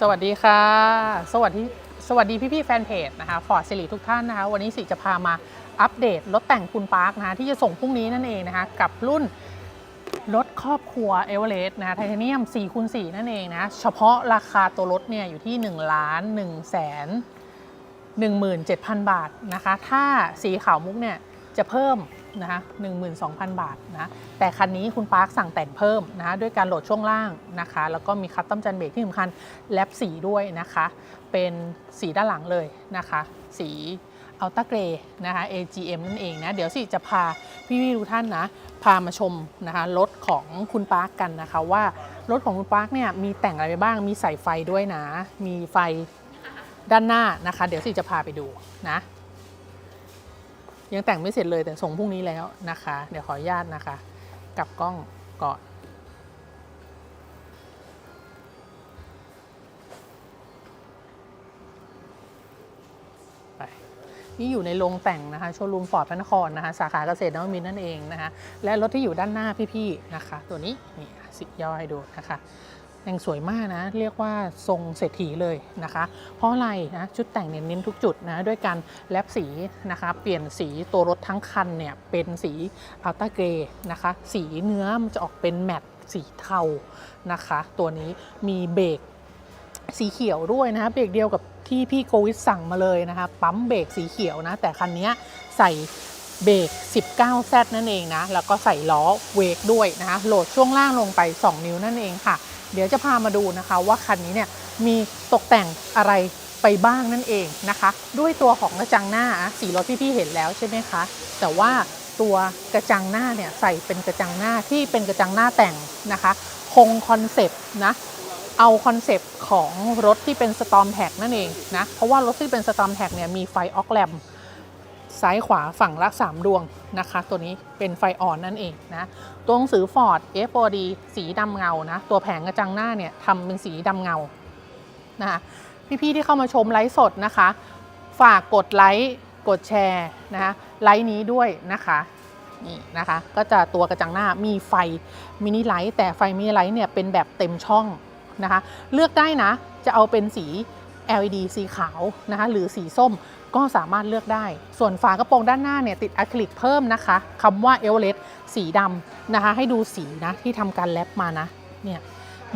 สวัสดีค่ะ สวัสดีสวัสดีพี่ๆแฟนเพจนะคะฟอร์ดสิริทุกท่านนะคะ วันนี้สิจะพามาอัปเดตรถแต่งคุณปาร์คนะคะที่จะส่งพรุ่งนี้นั่นเองนะคะ กับรุ่นรถครอบครัวเอเวอเรสต์นะคะไทเทเนียม4คูณ4นั่นเองนะเฉพาะราคาตัวรถเนี่ยอยู่ที่ 1 ล้าน1แสน17,000 บาทนะคะ ถ้าสีขาวมุกเนี่ยจะเพิ่ม นะคะ12,000 บาทนะแต่คันนี้คุณปาร์คสั่งแต่งเพิ่มนะะด้วยการโหลดช่วงล่างนะคะ แล้วก็มีคัสตอมจันเบรกที่สำคัญแลปสีด้วยนะคะ เป็นสีด้านหลังเลยนะคะ สีอัลต้าเกรนะคะ AGM นั่นเองนะ เดี๋ยวสิจะพาพี่ๆทุกท่านนะ พามาชมนะคะรถของคุณปาร์คกันนะคะ ว่ารถของคุณปาร์คเนี่ยมีแต่งอะไรไปบ้างมีใส่ไฟด้วยนะ มีไฟด้านหน้านะคะ เดี๋ยวสิจะพาไปดูนะ ยังแต่งไม่เสร็จเลยแต่ส่งพรุ่งนี้แล้วนะคะ เดี๋ยวขออนุญาตนะคะกลับกล้องก่อนไปนี่อยู่ในโรงแต่งนะคะโชว์รูมฟอร์ดพระนครนะคะ สาขาเกษตรนวมินนั่นเองนะคะ และรถที่อยู่ด้านหน้าพี่ๆนะคะ ตัวนี้นี่สิย่อให้ดูนะคะ แต่งสวยมากนะ เรียกว่าทรงเศรษฐีเลยนะคะ เพราะอะไรนะชุดแต่งเน้นทุกจุดนะด้วยการแลบสีนะคะ เปลี่ยนสีตัวรถทั้งคันเนี่ยเป็นสีอัลต้าเกรนะคะ สีเนื้อมันจะออกเป็นแมตสีเทานะคะ ตัวนี้มีเบรกสีเขียวด้วยนะคะเบรกเดียวกับที่พี่โกวิทสั่งมาเลยนะคะ ปั๊มเบรกสีเขียวนะ แต่คันนี้ใส่เบรก 19Z นั่นเองนะ แล้วก็ใส่ล้อเวกด้วยนะคะโหลดช่วงล่างลงไป 2 นิ้วนั่นเองค่ะ เดี๋ยวจะพามาดูนะคะว่าคันนี้เนี่ยมีตกแต่งอะไรไปบ้างนั่นเองนะคะ ด้วยตัวของกระจังหน้าอะสีรถที่พี่เห็นแล้วใช่ไหมคะ แต่ว่าตัวกระจังหน้าเนี่ยใส่เป็นกระจังหน้าที่เป็นกระจังหน้าแต่งนะคะ คงคอนเซปต์นะเอาคอนเซปต์ของรถที่เป็นสตอมแท็กนั่นเองนะเพราะว่ารถที่เป็นสตอมแท็กเนี่ยมีไฟออกแลม ซ้ายขวาฝั่งละ 3 ดวงนะคะ ตัวนี้เป็นไฟอ่อนนั่นเองนะ ตัวหนังสือ Ford F4D สีดำเงานะ ตัวแผงกระจังหน้าเนี่ยทำเป็นสีดำเงานะคะพี่ ๆ ที่เข้ามาชมไลฟ์สดนะคะ ฝากกดไลค์กดแชร์นะคะไลฟ์นี้ด้วยนะคะนี่นะคะก็จะตัวกระจังหน้ามีไฟมินิไลท์แต่ไฟมินิไลท์เนี่ยเป็นแบบเต็มช่องนะคะ เลือกได้นะจะเอาเป็นสี LED สีขาวนะคะหรือสีส้ม ก็สามารถเลือกได้ ส่วนฝากระโปรงด้านหน้าเนี่ยติดอะคริลิกเพิ่มนะคะคำว่าเอเวอเรสต์สีดำนะคะ ให้ดูสีนะที่ทำการแลปมานะเนี่ย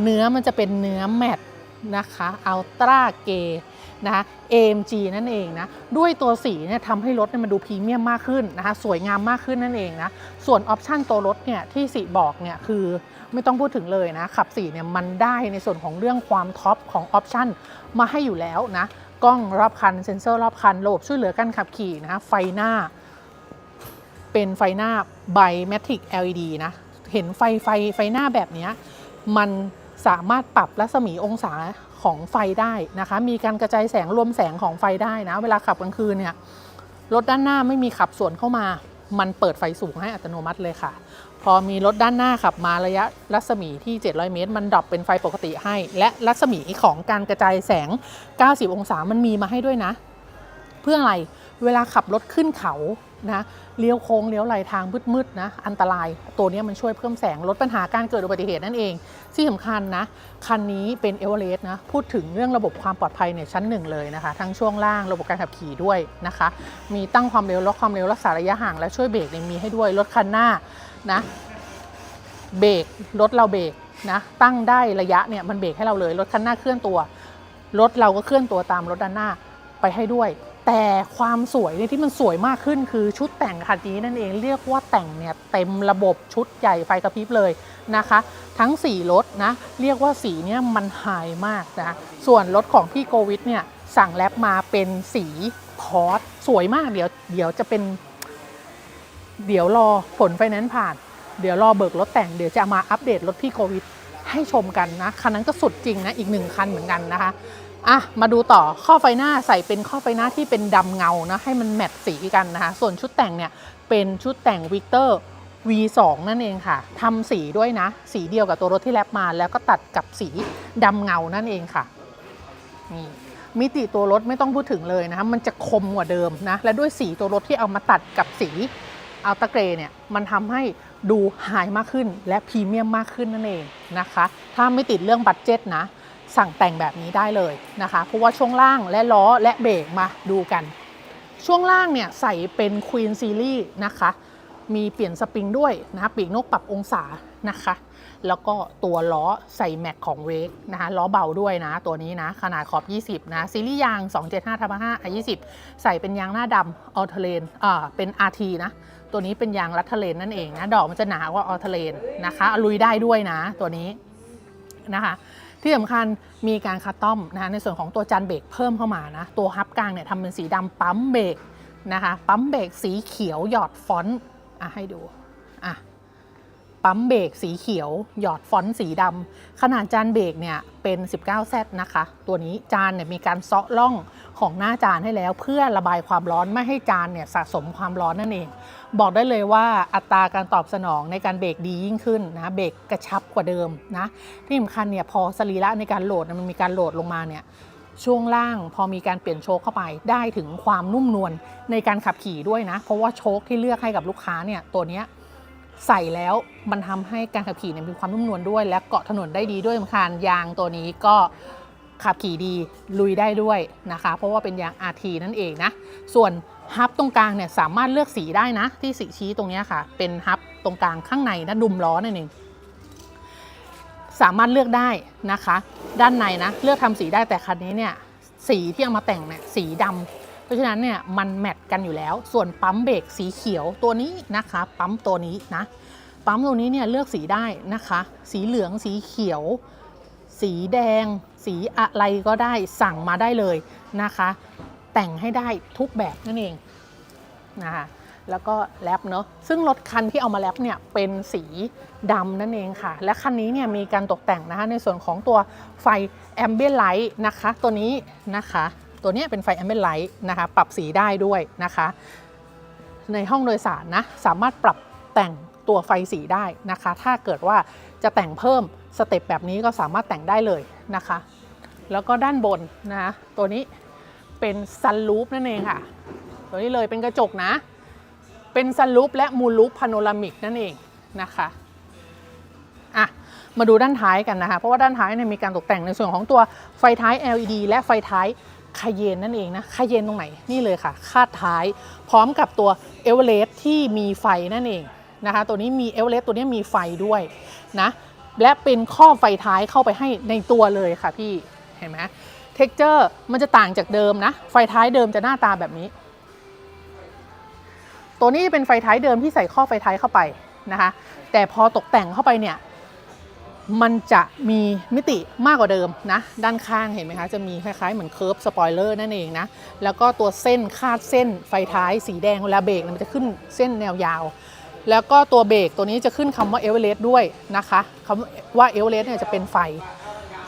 เนื้อมันจะเป็นเนื้อแมตต์นะคะอัลตราเกนะคะ AMG นั่นเองนะ ด้วยตัวสีเนี่ยทำให้รถเนี่ยมันดูพรีเมียมมากขึ้นนะคะ สวยงามมากขึ้นนั่นเองนะ ส่วนออปชันตัวรถเนี่ยที่สีบอกเนี่ยคือไม่ต้องพูดถึงเลยนะ ขับสีเนี่ยมันได้ในส่วนของเรื่องความท็อปของออปชันมาให้อยู่แล้วนะ กล้องรอบคัน เซ็นเซอร์รอบคัน ระบบช่วยเหลือการขับขี่นะคะไฟหน้า เป็นไฟหน้า Bimatic LED นะ เห็นไฟไฟไฟหน้าแบบนี้ มันสามารถปรับรัศมีองศาของไฟได้นะคะ มีการกระจายแสงรวมแสงของไฟได้นะ เวลาขับกลางคืนเนี่ย รถด้านหน้าไม่มีขับสวนเข้ามา มันเปิดไฟสูงให้อัตโนมัติเลยค่ะ พอมีรถด้านหน้าขับมาระยะรัศมีที่ 700 เมตร มันดรอปเป็นไฟปกติให้ และรัศมีของการกระจายแสง 90 องศามันมีมาให้ด้วยนะ เพื่ออะไรเวลาขับรถขึ้นเขานะเลี้ยวโค้งเลี้ยวไหลทางมืดๆนะอันตรายตัวนี้มันช่วยเพิ่มแสงลดปัญหาการเกิดอุบัติเหตุนั่นเอง ที่สำคัญนะ คันนี้เป็นเอเวอเรสต์นะพูดถึงเรื่องระบบความปลอดภัยเนี่ยชั้นหนึ่งเลยนะคะ ทั้งช่วงล่างระบบการขับขี่ด้วยนะคะ มีตั้งความเร็วลดความเร็วรักษาระยะห่างและช่วยเบรกเนี่ยมีให้ด้วยรถคันหน้า นะเบรกรถเราเบรกนะตั้งได้ระยะเนี่ยมันเบรกให้เราเลยรถคันหน้าเคลื่อนตัวรถเราก็เคลื่อนตัวตามรถด้านหน้าไปให้ด้วย แต่ความสวยเนี่ยที่มันสวยมากขึ้นคือชุดแต่งคันนี้นั่นเองเรียกว่าแต่งเนี่ยเต็มระบบชุดใหญ่ไฟกระพริบเลยนะคะ ทั้ง4รถนะเรียกว่าสีเนี่ยมันไฮมากนะส่วนรถของพี่โกวิทเนี่ยสั่งแลปมาเป็นสีพอร์ตสวยมากเดี๋ยวเดี๋ยวจะเป็น เดี๋ยวรอผลไฟแนนซ์ผ่าน เดี๋ยวรอเบิกรถแต่ง เดี๋ยวจะมาอัปเดตรถพี่โควิดให้ชมกันนะ คันนั้นก็สุดจริงนะ อีกหนึ่งคันเหมือนกันนะคะ อะ มาดูต่อข้อไฟหน้าใส่เป็นข้อไฟหน้าที่เป็นดำเงานะ ให้มันแมทสีกันนะคะ ส่วนชุดแต่งเนี่ย เป็นชุดแต่งวิกเตอร์ V2 นั่นเองค่ะ ทำสีด้วยนะ สีเดียวกับตัวรถที่แลปมา แล้วก็ตัดกับสีดำเงานั่นเองค่ะ นี่มิติตัวรถไม่ต้องพูดถึงเลยนะคะมันจะคมกว่าเดิมนะ และด้วยสีตัวรถที่เอามาตัดกับสี อัลตาเกรเนี่ยมันทำให้ดูไฮมากขึ้นและพรีเมียมมากขึ้นนั่นเองนะคะ ถ้าไม่ติดเรื่องบัตเจ็ตนะ สั่งแต่งแบบนี้ได้เลยนะคะ เพราะว่าช่วงล่างและล้อและเบรกมาดูกัน ช่วงล่างเนี่ยใส่เป็น Queen Series นะคะ มีเปลี่ยนสปริงด้วยนะคะปีกนกปรับองศา นะคะ แล้วก็ตัวล้อใส่แม็กของเวกนะคะล้อเบาด้วยนะ ตัวนี้นะ ขนาดขอบ 20 นะ ซีรีส์ยาง 275ทับ5อะ20 ใส่เป็นยางหน้าดำออเทเลนอ่าเป็น RT นะ ตัวนี้เป็นยางรัตเทเลนนั่นเองนะ ดอกมันจะหนากว่าออเทเลนนะคะลุยได้ด้วยนะ ตัวนี้นะคะที่สำคัญมีการคัสตอมนะคะในส่วนของตัวจานเบรกเพิ่มเข้ามานะ ตัวฮับกลางเนี่ยทำเป็นสีดำปั๊มเบรกนะคะ ปั๊มเบรกสีเขียวหยอดฟอนต์อะให้ดูอะ ปั๊มเบรกสีเขียว หยอดฟอนต์สีดำขนาดจานเบรกเนี่ยเป็น 19Z นะคะ ตัวนี้จานเนี่ยมีการเซาะล่องของหน้าจานให้แล้ว เพื่อระบายความร้อนไม่ให้จานเนี่ยสะสมความร้อนนั่นเอง บอกได้เลยว่าอัตราการตอบสนองในการเบรกดียิ่งขึ้นนะเบรกกระชับกว่าเดิมนะที่สำคัญเนี่ยพอสรีระในการโหลดมันมีการโหลดลงมาเนี่ยช่วงล่างพอมีการเปลี่ยนโชคเข้าไปได้ถึงความนุ่มนวลในการขับขี่ด้วยนะ เพราะว่าโชคที่เลือกให้กับลูกค้าเนี่ยตัวเนี้ย ใส่แล้วมันทำให้การขับขี่เนี่ยมีความนุ่มนวลด้วย และเกาะถนนได้ดีด้วยสำคัญยางตัวนี้ก็ขับขี่ดีลุยได้ด้วยนะคะ เพราะว่าเป็นยาง RT นั่นเองนะ ส่วนฮับตรงกลางเนี่ยสามารถเลือกสีได้นะ ที่สีชี้ตรงนี้ค่ะ เป็นฮับตรงกลางข้างในนะดุมล้อนั่นเองสามารถเลือกได้นะคะ ด้านในนะ เลือกทำสีได้แต่คันนี้เนี่ยสีที่เอามาแต่งเนี่ยสีดำ เพราะฉะนั้นเนี่ยมันแมทกันอยู่แล้ว ส่วนปั๊มเบรกสีเขียวตัวนี้นะคะ ปั๊มตัวนี้นะ ปั๊มตัวนี้เนี่ยเลือกสีได้นะคะ สีเหลืองสีเขียว สีแดง สีอะไรก็ได้สั่งมาได้เลยนะคะ แต่งให้ได้ทุกแบบนั่นเองนะคะแล้วก็แรปเนาะซึ่งรถคันที่เอามาแรปเนี่ยเป็นสีดำนั่นเองค่ะ และคันนี้เนี่ยมีการตกแต่งนะคะในส่วนของตัวไฟแอมเบียนไลท์นะคะ ตัวนี้นะคะ ตัวนี้เป็นไฟแอมเบียนไลท์นะคะปรับสีได้ด้วยนะคะ ในห้องโดยสารนะสามารถปรับแต่งตัวไฟสีได้นะคะ ถ้าเกิดว่าจะแต่งเพิ่มสเต็ปแบบนี้ก็สามารถแต่งได้เลยนะคะ แล้วก็ด้านบนนะตัวนี้เป็นซันลูปนั่นเองค่ะ ตัวนี้เลยเป็นกระจกนะ เป็นซันลูปและมูลลูปพาโนรามิกนั่นเองนะคะอะมาดูด้านท้ายกันนะคะ เพราะว่าด้านท้ายเนี่ยมีการตกแต่งในส่วนของตัวไฟท้าย LED และไฟท้าย คาเยนนั่นเองนะคาเยนตรงไหนนี่เลยค่ะ คาดท้าย พร้อมกับตัวเอเวอเรสที่มีไฟนั่นเองนะคะ ตัวนี้มีเอเวอเรสต์ตัวนี้มีไฟด้วยนะและเป็นข้อไฟท้ายเข้าไปให้ในตัวเลยค่ะพี่เห็นไหมเท็กเจอร์มันจะต่างจากเดิมนะ ไฟท้ายเดิมจะหน้าตาแบบนี้ ตัวนี้จะเป็นไฟท้ายเดิมที่ใส่ข้อไฟท้ายเข้าไปนะคะ แต่พอตกแต่งเข้าไปเนี่ย มันจะมีมิติมากกว่าเดิมนะ ด้านข้างเห็นไหมคะ จะมีคล้ายๆ เหมือนเคิร์ฟสปอยเลอร์นั่นเองนะ แล้วก็ตัวเส้นคาดเส้นไฟท้ายสีแดงเวลาเบรกมันจะขึ้นเส้นแนวยาว แล้วก็ตัวเบรกตัวนี้จะขึ้นคำว่าเอเวอเรสต์ด้วยนะคะคำว่าเอเวอเรสต์เนี่ยจะเป็นไฟ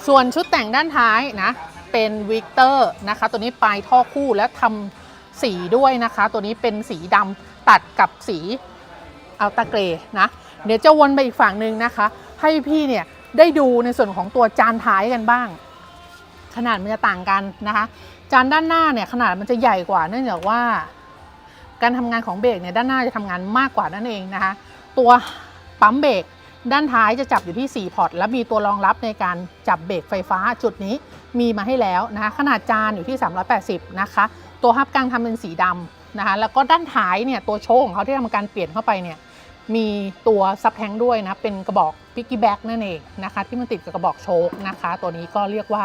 ส่วนชุดแต่งด้านท้ายนะ เป็นวิกเตอร์นะคะ ตัวนี้ปลายท่อคู่และทำสีด้วยนะคะ ตัวนี้เป็นสีดำตัดกับสีอัลตาเกรนะ เดี๋ยวจะวนไปอีกฝั่งหนึ่งนะคะ ให้พี่เนี่ยได้ดูในส่วนของตัวจานท้ายกันบ้าง ขนาดมันจะต่างกันนะคะ จานด้านหน้าเนี่ยขนาดมันจะใหญ่กว่าเนื่องจากว่าการทำงานของเบรกเนี่ยด้านหน้าจะทำงานมากกว่านั่นเองนะคะ ตัวปั๊มเบรกด้านท้ายจะจับอยู่ที่ 4 พอร์ต และมีตัวรองรับในการจับเบรกไฟฟ้าจุดนี้มีมาให้แล้วนะคะขนาดจานอยู่ที่ 380 นะคะ ตัวฮับกลางทำเป็นสีดำนะคะแล้วก็ด้านท้ายเนี่ยตัวโชว์ของเขาที่ทำการเปลี่ยนเข้าไปเนี่ย มีตัวซับแทงด้วยนะ เป็นกระบอกพิกกี้แบ็กนั่นเองนะคะ ที่มันติดกับกระบอกโชคนะคะ ตัวนี้ก็เรียกว่า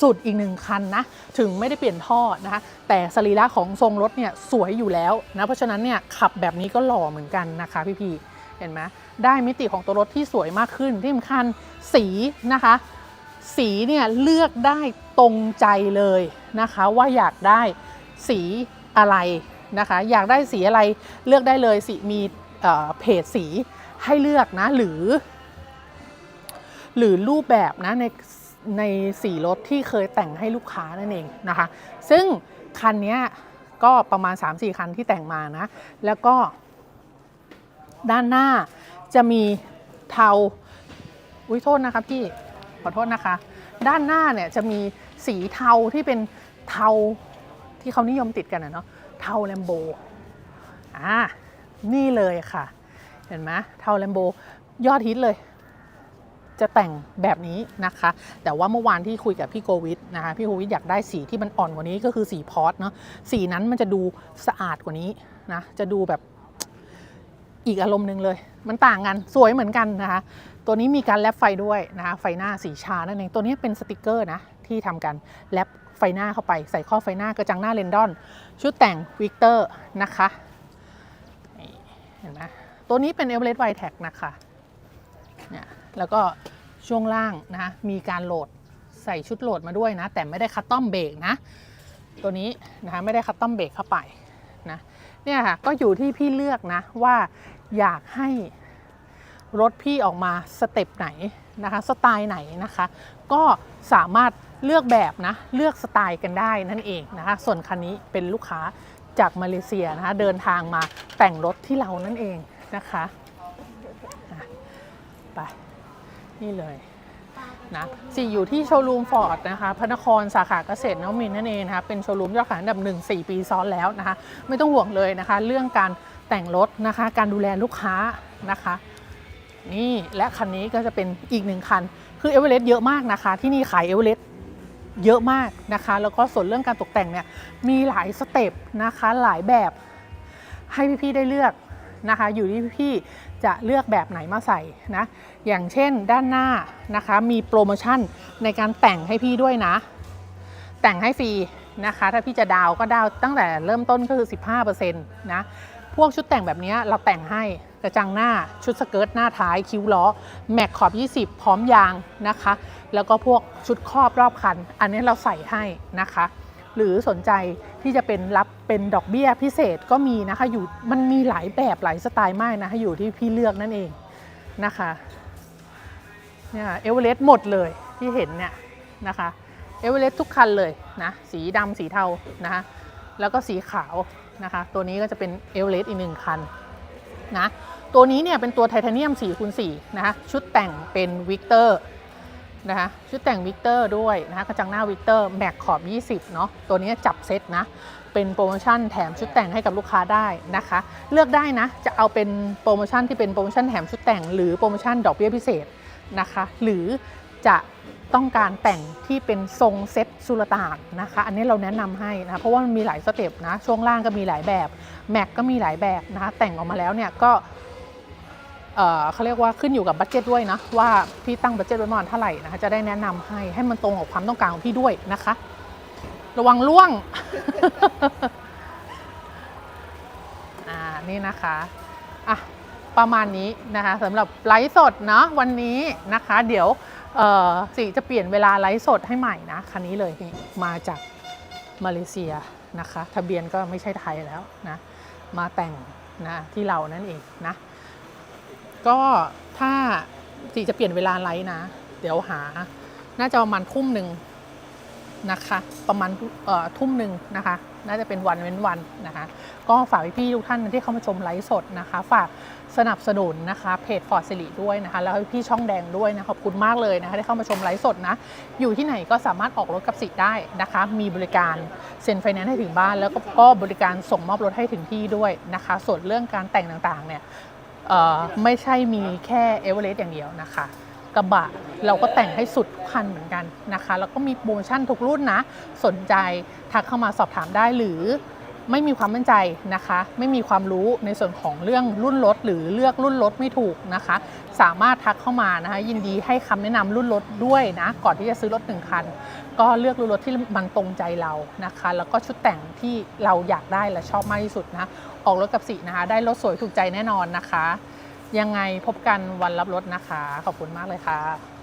สุดอีกหนึ่งคันนะ ถึงไม่ได้เปลี่ยนท่อนะคะ แต่สรีระของทรงรถเนี่ยสวยอยู่แล้วนะ เพราะฉะนั้นเนี่ยขับแบบนี้ก็หล่อเหมือนกันนะคะพี่ๆเห็นไหมได้มิติของตัวรถที่สวยมากขึ้นที่สำคัญสีนะคะ สีเนี่ยเลือกได้ตรงใจเลยนะคะ ว่าอยากได้สีอะไรนะคะ อยากได้สีอะไรเลือกได้เลยสีมี เพจสีให้เลือกนะหรือ หรือรูปแบบนะในในสีรถที่เคยแต่งให้ลูกค้านั่นเองนะคะ ซึ่งคันนี้ก็ประมาณ 3-4 คันที่แต่งมานะ แล้วก็ด้านหน้าจะมีเทา อุ้ยโทษนะคะพี่ ขอโทษนะคะ ด้านหน้าเนี่ยจะมีสีเทาที่เป็นเทาที่เขานิยมติดกันนะเนาะ เทาแลมโบ อ่า นี่เลยค่ะ เห็นไหมเทาแลมโบยอดฮิตเลย จะแต่งแบบนี้นะคะ แต่ว่าเมื่อวานที่คุยกับพี่โกวิทนะคะ พี่โกวิทอยากได้สีที่มันอ่อนกว่านี้ก็คือสีพอสเนาะสีนั้นมันจะดูสะอาดกว่านี้นะ จะดูแบบอีกอารมณ์หนึ่งเลย มันต่างกัน สวยเหมือนกันนะคะ ตัวนี้มีการแลบไฟด้วยนะคะ ไฟหน้าสีชานั่นเอง ตัวนี้เป็นสติกเกอร์นะ ที่ทำกันแลบไฟหน้าเข้าไป ใส่ข้อไฟหน้ากระจังหน้าเรนดอน ชุดแต่งวิกเตอร์นะคะ เห็นไหมตัวนี้เป็นเอเวอเรสต์ไวแท็กนะคะเนี่ยแล้วก็ช่วงล่างนะคะมีการโหลดใส่ชุดโหลดมาด้วยนะ แต่ไม่ได้คัตตอมเบรกนะ ตัวนี้นะคะไม่ได้คัตตอมเบรกเข้าไปนะเนี่ยค่ะก็อยู่ที่พี่เลือกนะว่าอยากให้รถพี่ออกมาสเต็ปไหนนะคะสไตล์ไหนนะคะ ก็สามารถเลือกแบบนะเลือกสไตล์กันได้นั่นเองนะคะ ส่วนคันนี้เป็นลูกค้า จากมาเลเซียนะคะเดินทางมาแต่งรถที่เรานั่นเองนะคะไปนี่เลยนะสี่อยู่ที่โชว์รูมฟอร์ดนะคะพระนครสาขาเกษตรนวมินนั่นเองนะคะเป็นโชว์รูมยอดขายอันดับหนึ่งสี่ปีซ้อนแล้วนะคะไม่ต้องห่วงเลยนะคะ เรื่องการแต่งรถนะคะการดูแลลูกค้านะคะนี่และคันนี้ก็จะเป็นอีกหนึ่งคัน คือเอเวอเรสต์เยอะมากนะคะ ที่นี่ขายเอเวอเรสต์ เยอะมากนะคะ แล้วก็ส่วนเรื่องการตกแต่งเนี่ยมีหลายสเต็ปนะคะหลายแบบให้พี่ๆได้เลือกนะคะ อยู่ที่พี่จะเลือกแบบไหนมาใส่นะอย่างเช่นด้านหน้านะคะมีโปรโมชั่นในการแต่งให้พี่ด้วยนะ แต่งให้ฟรีนะคะ ถ้าพี่จะดาวก็ดาวตั้งแต่เริ่มต้นก็คือ 15%นะ พวกชุดแต่งแบบนี้เราแต่งให้กระจังหน้าชุดสเกิร์ตหน้าท้ายคิ้วล้อ แม็กขอบ 20 พร้อมยางนะคะ แล้วก็พวกชุดครอบรอบคัน อันนี้เราใส่ให้นะคะ หรือสนใจที่จะเป็นรับเป็นดอกเบี้ยพิเศษก็มีนะคะอยู่มันมีหลายแบบหลายสไตล์มากนะคะอยู่ที่พี่เลือกนั่นเองนะคะเนี่ยเอเวอเรสต์หมดเลยที่เห็นเนี่ยนะคะเอเวอเรสต์ทุกคันเลยนะสีดำสีเทานะคะ แล้วก็สีขาวนะคะ ตัวนี้ก็จะเป็นเอเวอเรสอีกหนึ่งคันนะตัวนี้เนี่ยเป็นตัวไทเทเนียม4คูณ4นะคะชุดแต่งเป็นวิกเตอร์นะคะชุดแต่งวิกเตอร์ด้วยนะคะกระจังหน้าวิกเตอร์แม็กขอบ 20 เนาะตัวนี้จับเซตนะเป็นโปรโมชั่นแถมชุดแต่งให้กับลูกค้าได้นะคะ เลือกได้นะจะเอาเป็นโปรโมชั่นที่เป็นโปรโมชั่นแถมชุดแต่ง หรือโปรโมชั่นดอกเบี้ยพิเศษนะคะ หรือจะ ต้องการแต่งที่เป็นทรงเซ็ตสุลต่านนะคะ อันนี้เราแนะนำให้นะเพราะว่ามันมีหลายสเต็ปนะ ช่วงล่างก็มีหลายแบบแม็กก็มีหลายแบบนะคะ แต่งออกมาแล้วเนี่ยก็เขาเรียกว่าขึ้นอยู่กับบัตเจ็ตด้วยนะ ว่าพี่ตั้งบัตเจ็ตไว้ประมาณเท่าไหร่นะคะจะได้แนะนำให้ให้มันตรงกับความต้องการของพี่ด้วยนะคะ ระวังล่วงอ่านี่นะคะอะประมาณนี้นะคะสำหรับไลฟ์สดเนาะวันนี้นะคะ เดี๋ยว สีจะเปลี่ยนเวลาไลฟ์สดให้ใหม่นะคันนี้เลยมาจากมาเลเซียนะคะ ทะเบียนก็ไม่ใช่ไทยแล้วนะมาแต่งนะที่เรานั่นเองนะ ก็ถ้าสีจะเปลี่ยนเวลาไลฟ์นะ เดี๋ยวหา น่าจะประมาณทุ่มหนึ่งนะคะ ประมาณเอ่อทุ่มหนึ่งนะคะ น่าจะเป็นวันเว้นวันนะคะ ก็ฝากพี่ๆทุกท่านที่เข้ามาชมไลฟ์สดนะคะ ฝาก สนับสนุนนะคะเพจฟอร์ดสิริด้วยนะคะ แล้วพี่ช่องแดงด้วยนะขอบคุณมากเลยนะคะที่เข้ามาชมไลฟ์สดนะ อยู่ที่ไหนก็สามารถออกรถกับสิทธิ์ได้นะคะ มีบริการเซ็นไฟแนนซ์ให้ถึงบ้าน แล้วก็กบริการส่งมอบรถให้ถึงที่ด้วยนะคะ ส่วนเรื่องการแต่งต่างๆเนี่ยไม่ใช่มีแค่เอเวอเรสต์อย่างเดียวนะคะกระบะเราก็แต่งให้สุดคันเหมือนกันนะคะ แล้วก็มีโปรโมชั่นทุกรุ่นนะ สนใจทักเข้ามาสอบถามได้หรือ ไม่มีความมั่นใจนะคะ ไม่มีความรู้ในส่วนของเรื่องรุ่นรถหรือเลือกรุ่นรถไม่ถูกนะคะ สามารถทักเข้ามานะคะ ยินดีให้คำแนะนำรุ่นรถด้วยนะก่อนที่จะซื้อรถหนึ่งคัน ก็เลือกรุ่นรถที่มันตรงใจเรานะคะ แล้วก็ชุดแต่งที่เราอยากได้และชอบมากที่สุดนะออกรถกับสีนะคะ ได้รถสวยถูกใจแน่นอนนะคะ ยังไงพบกันวันรับรถนะคะ ขอบคุณมากเลยค่ะ